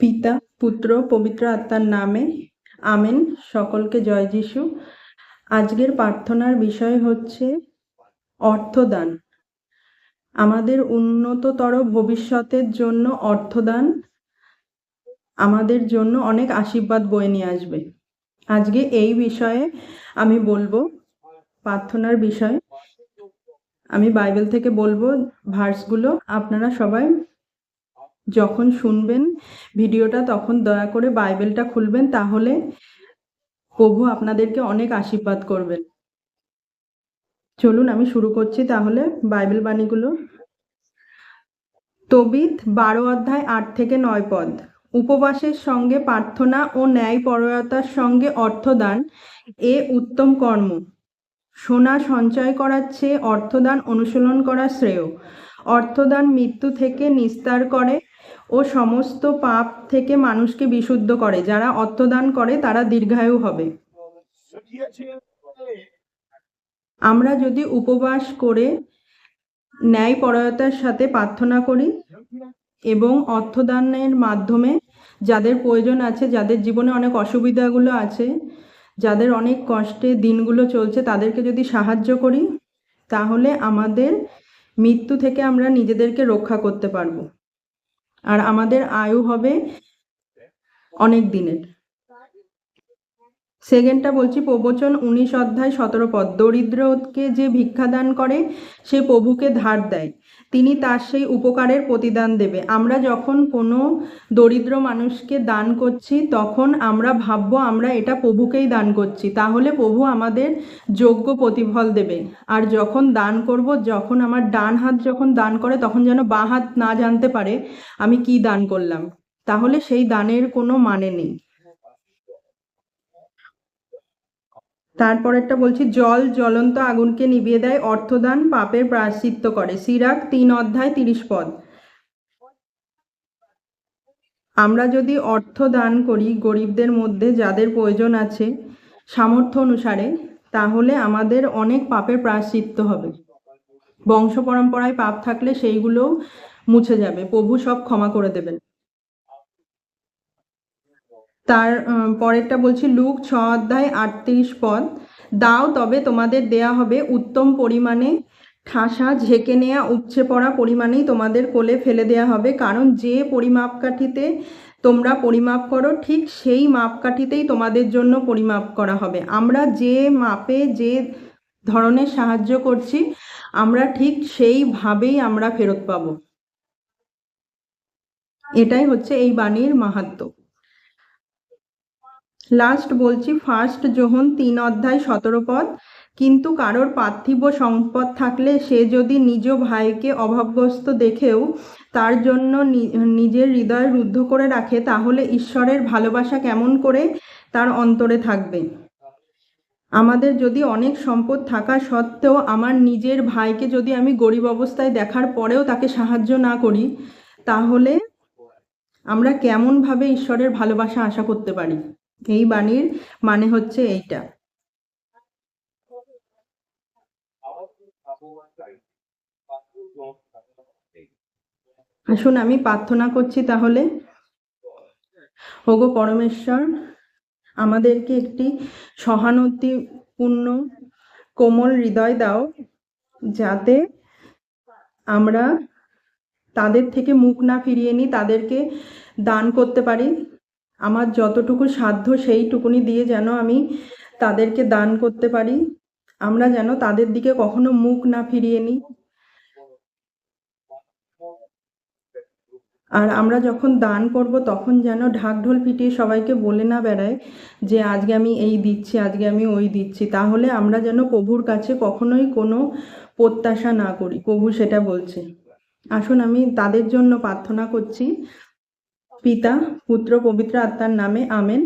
পিতা, পুত্র, পবিত্র আত্মার নামে। আমেন। সকলকে জয় যিশু। আজকের প্রার্থনার বিষয় হচ্ছে অর্থদান। আমাদের উন্নততর ভবিষ্যতের জন্য অর্থদান আমাদের জন্য অনেক আশীর্বাদ বয়ে নিয়ে আসবে। আজকে এই বিষয়ে আমি বলব, প্রার্থনার বিষয়। আমি বাইবেল থেকে বলব, ভার্সগুলো আপনারা সবাই যখন শুনবেন ভিডিওটা, তখন দয়া করে বাইবেলটা খুলবেন, তাহলে প্রভু আপনাদেরকে অনেক আশীর্বাদ করবেন। চলুন আমি শুরু করছি তাহলে বাইবেল বাণীগুলো। তবিত বারো অধ্যায় আট থেকে নয় পদ। উপবাসের সঙ্গে প্রার্থনা ও ন্যায়পরয়তার সঙ্গে অর্থদান এ উত্তম কর্ম। সোনা সঞ্চয় করার চেয়ে অর্থদান অনুশীলন করা শ্রেয়। অর্থদান মৃত্যু থেকে নিস্তার করে ও সমস্ত পাপ থেকে মানুষকে বিশুদ্ধ করে। যারা অর্থদান করে, তারা দীর্ঘায়ু হবে। আমরা যদি উপবাস করে ন্যায়পরয়তার সাথে প্রার্থনা করি এবং অর্থদানের মাধ্যমে যাদের প্রয়োজন আছে, যাদের জীবনে অনেক অসুবিধাগুলো আছে, যাদের অনেক কষ্টে দিনগুলো চলছে, তাদেরকে যদি সাহায্য করি, তাহলে আমাদের মৃত্যু থেকে আমরা নিজেদেরকে রক্ষা করতে পারব। আর আমাদের আয়ু হবে অনেক দিনের। সেকেন্ডটা বলছি, প্রবচন উনিশ অধ্যায় সতেরো পদ। দরিদ্রকে যে ভিক্ষাদান করে, সে প্রভুকে ধার দেয়। তিনি তার সেই উপকারের প্রতিদান দেবে। আমরা যখন কোনো দরিদ্র মানুষকে দান করছি, তখন আমরা ভাববো, আমরা এটা প্রভুকেই দান করছি। তাহলে প্রভু আমাদের যোগ্য প্রতিফল দেবে। আর যখন দান করব, যখন আমার ডান হাত যখন দান করে, তখন যেন বাঁ হাত না জানতে পারে, আমি কি দান করলাম? তাহলে সেই দানের কোনো মানে নেই। তারপরেরটা বলছি, জল জ্বলন্ত আগুনকে নিভিয়ে দেয়, অর্থদান পাপের প্রায়শ্চিত্ত করে। সিরাক তিন অধ্যায় তিরিশ পদ। আমরা যদি অর্থ দান করি গরিবদের মধ্যে যাদের প্রয়োজন আছে সামর্থ্য অনুসারে, তাহলে আমাদের অনেক পাপের প্রায়শ্চিত্ত হবে। বংশ পরম্পরায় পাপ থাকলে সেইগুলোও মুছে যাবে, প্রভু সব ক্ষমা করে দেবেন। তার পরেরটা বলছি, লুক, ছ অধ্যায়, আটত্রিশ পদ। দাও, তবে তোমাদের দেয়া হবে উত্তম পরিমাণে ঠাসা, ঝেঁকে নেয়া, উপচে পড়া পরিমাণেই তোমাদের কোলে ফেলে দেয়া হবে। কারণ যে পরিমাপকাঠিতে তোমরা পরিমাপ করো, ঠিক সেই মাপকাঠিতেই তোমাদের জন্য পরিমাপ করা হবে। আমরা যে মাপে, যে ধরনের সাহায্য করছি, আমরা ঠিক সেইভাবেই আমরা ফেরত পাবো। এটাই হচ্ছে এই বাণীর মাহাত্ম্য। লাস্ট বলছি ফার্স্ট যোহন তিন অধ্যায় সতেরো পদ, কিন্তু কারোর পার্থিব সম্পদ থাকলে সে যদি নিজ ভাইকে অভাবগ্রস্ত দেখেও তার জন্য নিজের হৃদয় রুদ্ধ করে রাখে, তাহলে ঈশ্বরের ভালোবাসা কেমন করে তার অন্তরে থাকবে? আমাদের যদি অনেক সম্পদ থাকা সত্ত্বেও আমার নিজের ভাইকে যদি আমি গরিব অবস্থায় দেখার পরেও তাকে সাহায্য না করি, তাহলে আমরা কেমনভাবে ঈশ্বরের ভালোবাসা আশা করতে পারি? এই বাণীর মানে হচ্ছে এইটা। আসুন, আমি প্রার্থনা করছি তাহলে। ওগো পরমেশ্বর, আমাদেরকে একটি সহানুভূতিপূর্ণ, কোমল হৃদয় দাও, যাতে আমরা তাদের থেকে মুখ না ফিরিয়ে নিই, তাদেরকে দান করতে পারি। আমার যতটুকু সাধ্য সেইটুকুনি দিয়ে যেন আমি তাদেরকে দান করতে পারি। আমরা যেন তাদের দিকে কখনো মুখ না ফিরিয়ে নিই। আর আমরা যখন দান করব, তখন যেন ঢাকঢোল পিটিয়ে সবাইকে বলে না বেড়ায় যে, আজকে আমি এই দিচ্ছি, আজকে আমি ওই দিচ্ছি। তাহলে আমরা যেন প্রভুর কাছে কখনোই কোনো প্রত্যাশা না করি। প্রভু সেটা বলছে। আসুন, আমি তাদের জন্য প্রার্থনা করছি। পিতা, পুত্র, পবিত্র আত্মার নামে আমেন।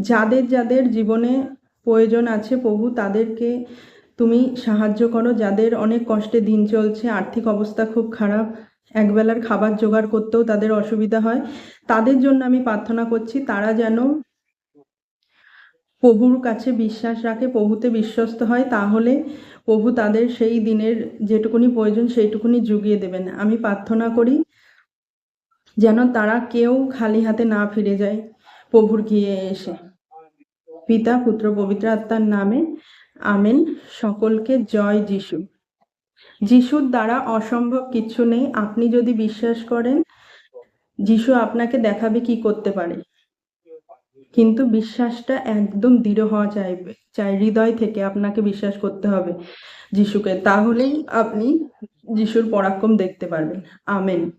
যাদের যাদের জীবনে প্রয়োজন আছে প্রভু, তাদেরকে তুমি সাহায্য করো। যাদের অনেক কষ্টে দিন চলছে, আর্থিক অবস্থা খুব খারাপ, একবেলার খাবার জোগাড় করতেও তাদের অসুবিধা হয়। তাদের জন্য আমি প্রার্থনা করছি, তারা যেন প্রভুর কাছে বিশ্বাস রাখে, প্রভুতে বিশ্বস্ত হয়, তাহলে প্রভু তাদের সেই দিনের যেটুকুনি প্রয়োজন সেইটুকুনি জুগিয়ে দেবেন। আমি প্রার্থনা করি যেন তারা কেউ খালি হাতে না ফিরে যায়। প্রভুর গিয়ে এসে। পিতা, পুত্র, পবিত্র আত্মার নামে আমেন। সকলকে জয় যিশু। যিশুর দ্বারা অসম্ভব কিছু নেই। আপনি যদি বিশ্বাস করেন, যিশু আপনাকে দেখাবে কি করতে পারে। কিন্তু বিশ্বাসটা একদম দৃঢ় হওয়া চাইবে, চাই হৃদয় থেকে আপনাকে বিশ্বাস করতে হবে যিশুকে। তাহলেই আপনি যিশুর পরাক্রম দেখতে পারবেন। আমেন।